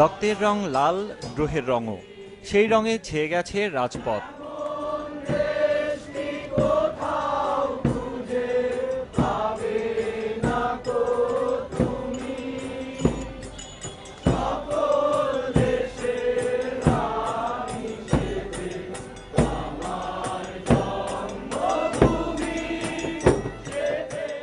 রক্তের রং লাল, গ্রহের রঙও। সেই রঙে ছেয়ে গেছে রাজপথ।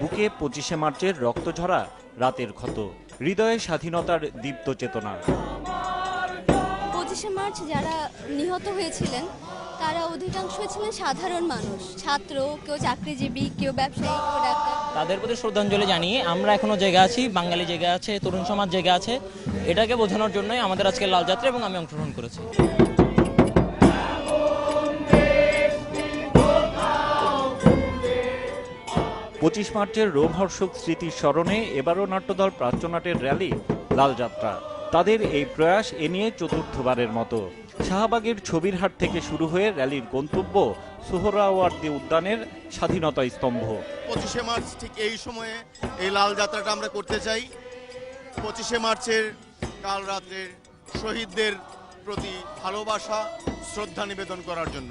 বুকে পঁচিশে মার্চের রক্ত রক্তঝরা, রাতের ক্ষত। হৃদয়ে স্বাধীনতার দীপ্ত চেতনা। পঁচিশে মার্চ যারা নিহত হয়েছিলেন তারা অধিকাংশ ছিলেন সাধারণ মানুষ ছাত্র কেউ চাকরিজীবী কেউ ব্যবসায়ী কেউ ডাক্তার। তাদের প্রতি শ্রদ্ধাঞ্জলি জানিয়ে আমরা এখনও জেগে আছি বাঙালি জেগে আছে তরুণ সমাজ জেগে আছে। এটাকে বোঝানোর জন্যই আমাদের আজকে লাল যাত্রা এবং আমি অংশগ্রহণ করেছি। পঁচিশ মার্চের রোমহর্ষক স্মৃতির স্মরণে এবারও নাট্যদল প্রাচ্যনাটের র্যালি, লালযাত্রা। তাদের এই প্রয়াস এ নিয়ে চতুর্থবারের মতো। শাহবাগের ছবির হাট থেকে শুরু হয়ে র্যালির গন্তব্য সোহরাওয়ার্দী উদ্যানের স্বাধীনতা স্তম্ভ। পঁচিশে মার্চ ঠিক এই সময়ে এই লাল যাত্রাটা আমরা করতে চাই। পঁচিশে মার্চের কাল রাত্রের শহীদদের প্রতি ভালোবাসা, শ্রদ্ধা নিবেদন করার জন্য।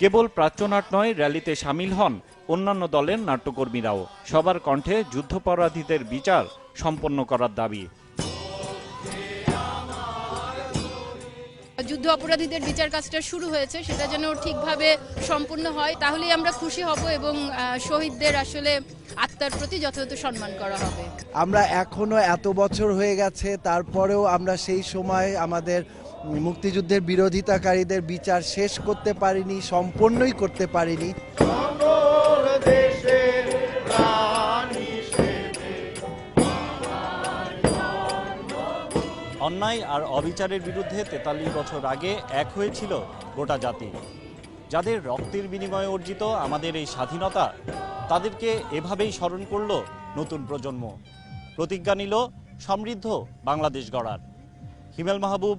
কেবল প্রাচ্যনাট নয় র্যালিতে সামিল হন অন্যান্য দলের নাট্যকর্মীরাও। সবার কণ্ঠে যুদ্ধপরাধীদের বিচার সম্পন্ন করার দাবি। যুদ্ধ অপরাধীদের বিচার কাজটা শুরু হয়েছে সেটা যেন ঠিকভাবে সম্পূর্ণ হয় তাহলেই আমরা খুশি হব এবং শহীদদের আসলে আত্মার প্রতি যথাযথ সম্মান করা হবে। আমরা এখনও এত বছর হয়ে গেছে তারপরেও আমরা সেই সময় আমাদের মুক্তিযুদ্ধের বিরোধিতাকারীদের বিচার শেষ করতে পারিনি সম্পূর্ণই করতে পারিনি। অন্যায় আর অবিচারের বিরুদ্ধে তেতাল্লিশ বছর আগে এক হয়েছিল গোটা জাতি। যাদের রক্তের বিনিময়ে অর্জিত আমাদের এই স্বাধীনতা তাদেরকে এভাবেই স্মরণ করল নতুন প্রজন্ম। প্রতিজ্ঞা নিল সমৃদ্ধ বাংলাদেশ গড়ার। Himel Mahbub